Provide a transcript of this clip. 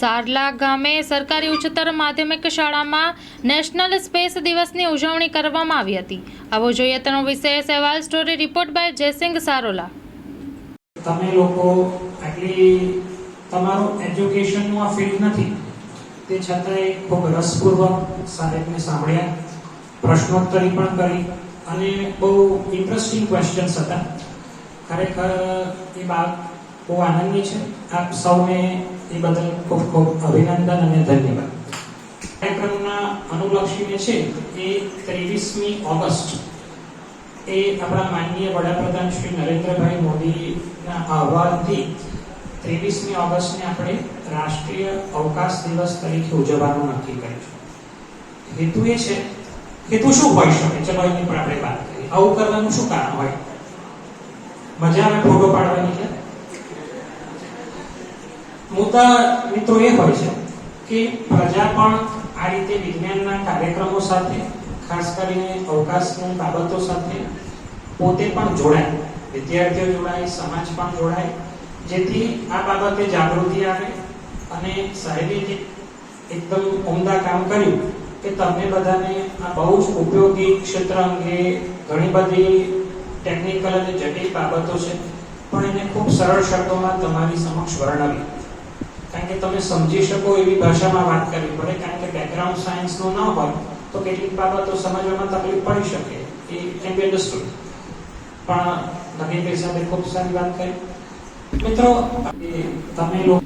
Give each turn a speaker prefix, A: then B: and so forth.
A: સારલા ગામે સરકારી ઉચ્ચતર માધ્યમિક શાળામાં નેશનલ સ્પેસ દિવસની ઉજવણી કરવામાં આવી હતી. આવો જોઈએ તેનો વિશેષ અહેવાલ story report by Jaysinh Sarola.
B: તમે લોકો આટલી તમારું એજ્યુકેશનનું આ ફિલ્ડ નથી. તે છતાંય ખૂબ રસપૂર્વક સાહેબને સાંભળ્યા, પ્રશ્નોત્તરી પણ કરી અને બહુ ઇન્ટરેસ્ટિંગ ક્વેશ્ચન્સ હતા. ખરેખર એ બાબત બહુ આનંદની છે. આપ સૌને એ બદલ ખૂબ ખૂબ અભિનંદન અને ધન્યવાદ. કાર્યક્રમના અનુલક્ષીને છે એ ત્રેવીસમી ઓગસ્ટ એ આપણા માનનીય વડાપ્રધાન શ્રી નરેન્દ્રભાઈ મોદીના આહવાનથી ત્રેવીસમી ઓગસ્ટને આપણે રાષ્ટ્રીય અવકાશ દિવસ તરીકે ઉજવવાનું નક્કી કર્યું હેતુ એ છે, હેતુ શું હોઈ શકે? ચલો એની પર આપણે વાત કરીએ. આવું કરવાનું શું કારણ હોય? મજા આવે ફોટો પાડવાની મુદ્દા મિત્રો એ હોય છે કે પ્રજા પણ આ રીતે વિજ્ઞાનના કાર્યક્રમો સાથે, ખાસ કરીને અવકાશની બાબતો સાથે પોતે પણ જોડાય. વિદ્યાર્થીઓ જોડાય, સમાજ પણ જોડાય. જેથી આ બાબતે જાગૃતિ આવે અને સાહેબે જે એકદમ ઉમદા કામ કર્યું કે તમને બધાને આ બહુ જ ઉપયોગી ક્ષેત્ર અંગે ઘણી બધી ટેકનિકલ અને જટિલ બાબતો છે. પણ એને ખૂબ સરળ શબ્દોમાં તમારી સમક્ષ વર્ણવી. કારણ કે તમે સમજી શકો એવી ભાષામાં વાત કરવી પડે, કારણ કે બેકગ્રાઉન્ડ સાયન્સનું ન હોય, તો કેટલીક બાબતો સમજવામાં તકલીફ પડી શકે, એ કેન બી અન્ડરસ્ટુડ પણ નવીનભાઈ સાથે ખૂબ સારી વાત કરી. મિત્રો તમે લોકો